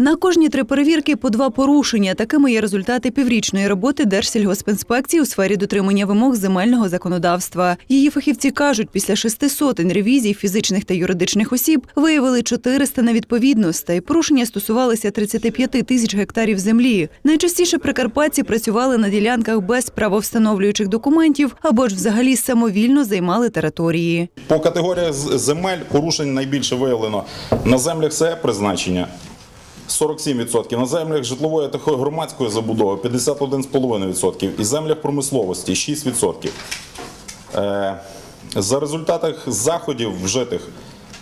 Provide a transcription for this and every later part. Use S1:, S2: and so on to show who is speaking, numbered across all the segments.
S1: На кожні три перевірки по два порушення. Такими є результати піврічної роботи Держсільгоспінспекції у сфері дотримання вимог земельного законодавства. Її фахівці кажуть, після шести сотень ревізій фізичних та юридичних осіб виявили 400 невідповідностей. Порушення стосувалися 35 тисяч гектарів землі. Найчастіше прикарпатці працювали на ділянках без правовстановлюючих документів або ж взагалі самовільно займали території.
S2: По категоріях земель порушень найбільше виявлено на землях СЕ призначення 47%, на землях житлової та громадської забудови 51,5% і землях промисловості 6%. Е, За результатах заходів вжитих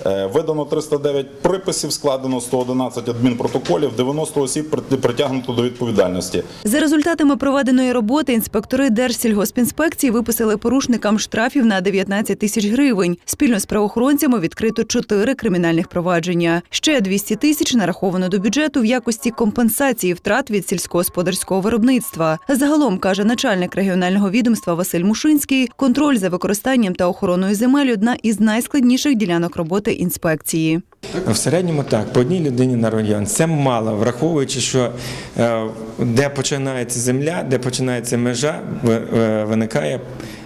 S2: видано 309 приписів, складено 111 адмінпротоколів, 90 осіб прит- притягнуто до відповідальності.
S1: За результатами проведеної роботи інспектори Держсільгоспінспекції виписали порушникам штрафів на 19 тисяч гривень. Спільно з правоохоронцями відкрито чотири кримінальних провадження. Ще 200 тисяч нараховано до бюджету в якості компенсації втрат від сільськогосподарського виробництва. Загалом каже начальник регіонального відомства Василь Мушинський, контроль за використанням та охороною земель одна із найскладніших ділянок роботи інспекції.
S3: В середньому так, по одній людині на район. Це мало, враховуючи, що е, де починається земля, де починається межа, е, виникає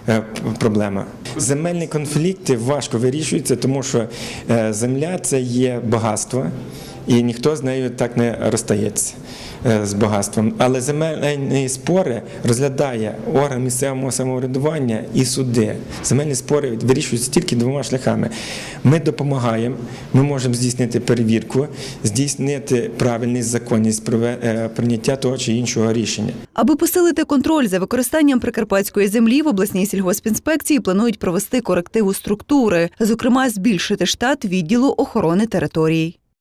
S3: е, проблема. Земельні конфлікти важко вирішуються, тому що земля це є багатство, і ніхто з нею так не розстається е, з багатством. Але земельні спори розглядає орган місцевого самоврядування і суди. Земельні спори вирішуються тільки двома шляхами. Ми допомагаємо, ми можемо здійснити перевірку, здійснити правильність, законність е, прийняття того чи іншого рішення.
S1: Аби посилити контроль за використанням прикарпатської землі в обласній сільгоспінспекції планують провести корективу структури, зокрема збільшити штат відділу охорони територій.